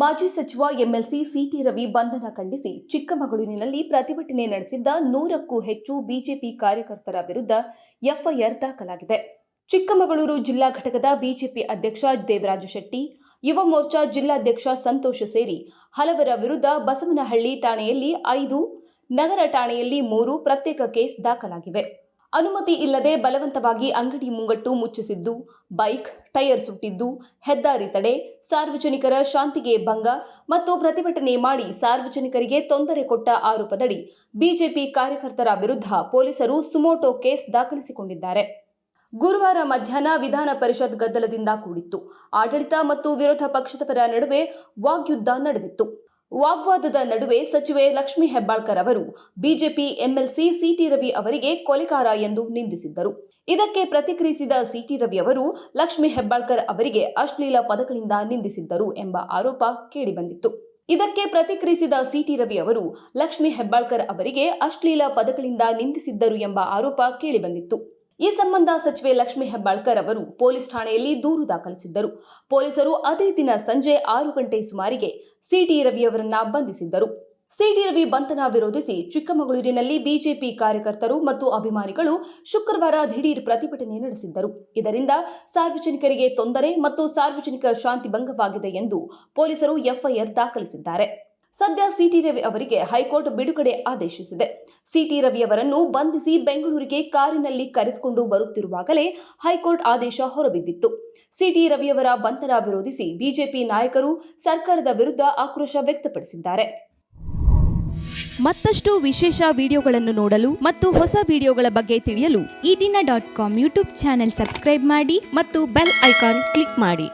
ಮಾಜಿ ಸಚಿವ MLC city Ravi ಬಂಧನ ಖಂಡಿಸಿ ಚಿಕ್ಕಮಗಳೂರಿನಲ್ಲಿ ಪ್ರತಿಭಟನೆ ನಡೆಸಿದ್ದ ನೂರಕ್ಕೂ ಹೆಚ್ಚು ಬಿಜೆಪಿ ಕಾರ್ಯಕರ್ತರ ವಿರುದ್ಧ ಎಫ್ಐಆರ್ ದಾಖಲಾಗಿದೆ. ಚಿಕ್ಕಮಗಳೂರು ಜಿಲ್ಲಾ ಘಟಕದ ಬಿಜೆಪಿ ಅಧ್ಯಕ್ಷ ದೇವರಾಜ ಶೆಟ್ಟಿ, ಯುವ ಮೋರ್ಚಾ ಜಿಲ್ಲಾಧ್ಯಕ್ಷ ಸಂತೋಷ ಸೇರಿ ಹಲವರ ವಿರುದ್ಧ ಬಸವನಹಳ್ಳಿ ಠಾಣೆಯಲ್ಲಿ ಐದು, ನಗರ ಠಾಣೆಯಲ್ಲಿ ಮೂರು ಪ್ರತ್ಯೇಕ ಕೇಸ್ ದಾಖಲಾಗಿವೆ. ಅನುಮತಿ ಇಲ್ಲದೆ ಬಲವಂತವಾಗಿ ಅಂಗಡಿ ಮುಂಗಟ್ಟು ಮುಚ್ಚಿಸಿದ್ದು, ಬೈಕ್, ಟೈರ್ ಸುಟ್ಟಿದ್ದು, ಹೆದ್ದಾರಿ ತಡೆ, ಸಾರ್ವಜನಿಕರ ಶಾಂತಿಗೆ ಭಂಗ ಮತ್ತು ಪ್ರತಿಭಟನೆ ಮಾಡಿ ಸಾರ್ವಜನಿಕರಿಗೆ ತೊಂದರೆ ಕೊಟ್ಟ ಆರೋಪದಡಿ ಬಿಜೆಪಿ ಕಾರ್ಯಕರ್ತರ ವಿರುದ್ಧ ಪೊಲೀಸರು ಸುಮೋಟೋ ಕೇಸ್ ದಾಖಲಿಸಿಕೊಂಡಿದ್ದಾರೆ. ಗುರುವಾರ ಮಧ್ಯಾಹ್ನ ವಿಧಾನ ಪರಿಷತ್ ಗದ್ದಲದಿಂದ ಕೂಡಿತ್ತು. ಆಡಳಿತ ಮತ್ತು ವಿರೋಧ ಪಕ್ಷದವರ ನಡುವೆ ವಾಗ್ಯುದ್ಧ ನಡೆದಿತ್ತು. ವಾಗ್ವಾದದ ನಡುವೆ ಸಚಿವೆ ಲಕ್ಷ್ಮಿ ಹೆಬ್ಬಾಳ್ಕರ್ ಅವರು ಬಿಜೆಪಿ ಎಂಎಲ್ಸಿ ಸಿಟಿ ರವಿ ಅವರಿಗೆ ಕೊಲೆಕಾರ ಎಂದು ನಿಂದಿಸಿದ್ದರು. ಇದಕ್ಕೆ ಪ್ರತಿಕ್ರಿಯಿಸಿದ ಸಿಟಿ ರವಿ ಅವರು, ಲಕ್ಷ್ಮಿ ಹೆಬ್ಬಾಳ್ಕರ್ ಅವರಿಗೆ ಅಶ್ಲೀಲ ಪದಗಳಿಂದ ನಿಂದಿಸಿದ್ದರು ಎಂಬ ಆರೋಪ ಕೇಳಿಬಂದಿತ್ತು. ಇದಕ್ಕೆ ಪ್ರತಿಕ್ರಿಯಿಸಿದ ಸಿಟಿ ರವಿ ಅವರು, ಲಕ್ಷ್ಮಿ ಹೆಬ್ಬಾಳ್ಕರ್ ಅವರಿಗೆ ಅಶ್ಲೀಲ ಪದಗಳಿಂದ ನಿಂದಿಸಿದ್ದರು ಎಂಬ ಆರೋಪ ಕೇಳಿಬಂದಿತ್ತು. ಈ ಸಂಬಂಧ ಸಚಿವೆ ಲಕ್ಷ್ಮಿ ಹೆಬ್ಬಾಳ್ಕರ್ ಅವರು ಪೊಲೀಸ್ ಠಾಣೆಯಲ್ಲಿ ದೂರು ದಾಖಲಿಸಿದ್ದರು. ಪೊಲೀಸರು ಅದೇ ದಿನ ಸಂಜೆ ಆರು ಗಂಟೆ ಸುಮಾರಿಗೆ ಸಿಟಿ ರವಿಯವರನ್ನ ಬಂಧಿಸಿದ್ದರು. ಸಿಟಿ ರವಿ ಬಂಧನ ವಿರೋಧಿಸಿ ಚಿಕ್ಕಮಗಳೂರಿನಲ್ಲಿ ಬಿಜೆಪಿ ಕಾರ್ಯಕರ್ತರು ಮತ್ತು ಅಭಿಮಾನಿಗಳು ಶುಕ್ರವಾರ ದಿಢೀರ್ ಪ್ರತಿಭಟನೆ ನಡೆಸಿದ್ದರು. ಇದರಿಂದ ಸಾರ್ವಜನಿಕರಿಗೆ ತೊಂದರೆ ಮತ್ತು ಸಾರ್ವಜನಿಕ ಶಾಂತಿ ಭಂಗವಾಗಿದೆ ಎಂದು ಪೊಲೀಸರು ಎಫ್ಐಆರ್ ದಾಖಲಿಸಿದ್ದಾರೆ. ಸದ್ಯ ಸಿಟಿ ರವಿ ಅವರಿಗೆ ಹೈಕೋರ್ಟ್ ಬಿಡುಗಡೆ ಆದೇಶಿಸಿದೆ. ಸಿಟಿ ರವಿಯವರನ್ನು ಬಂಧಿಸಿ ಬೆಂಗಳೂರಿಗೆ ಕಾರಿನಲ್ಲಿ ಕರೆದುಕೊಂಡು ಬರುತ್ತಿರುವಾಗಲೇ ಹೈಕೋರ್ಟ್ ಆದೇಶ ಹೊರಬಿದ್ದಿತ್ತು. ಸಿಟಿ ರವಿಯವರ ಬಂಧನ ವಿರೋಧಿಸಿ ಬಿಜೆಪಿ ನಾಯಕರು ಸರ್ಕಾರದ ವಿರುದ್ಧ ಆಕ್ರೋಶ ವ್ಯಕ್ತಪಡಿಸಿದ್ದಾರೆ. ಮತ್ತಷ್ಟು ವಿಶೇಷ ವಿಡಿಯೋಗಳನ್ನು ನೋಡಲು ಮತ್ತು ಹೊಸ ವಿಡಿಯೋಗಳ ಬಗ್ಗೆ ತಿಳಿಯಲು ಈ ದಿನ dot com YouTube channel subscribe ಮಾಡಿ ಮತ್ತು ಬೆಲ್ ಐಕಾನ್ ಕ್ಲಿಕ್ ಮಾಡಿ.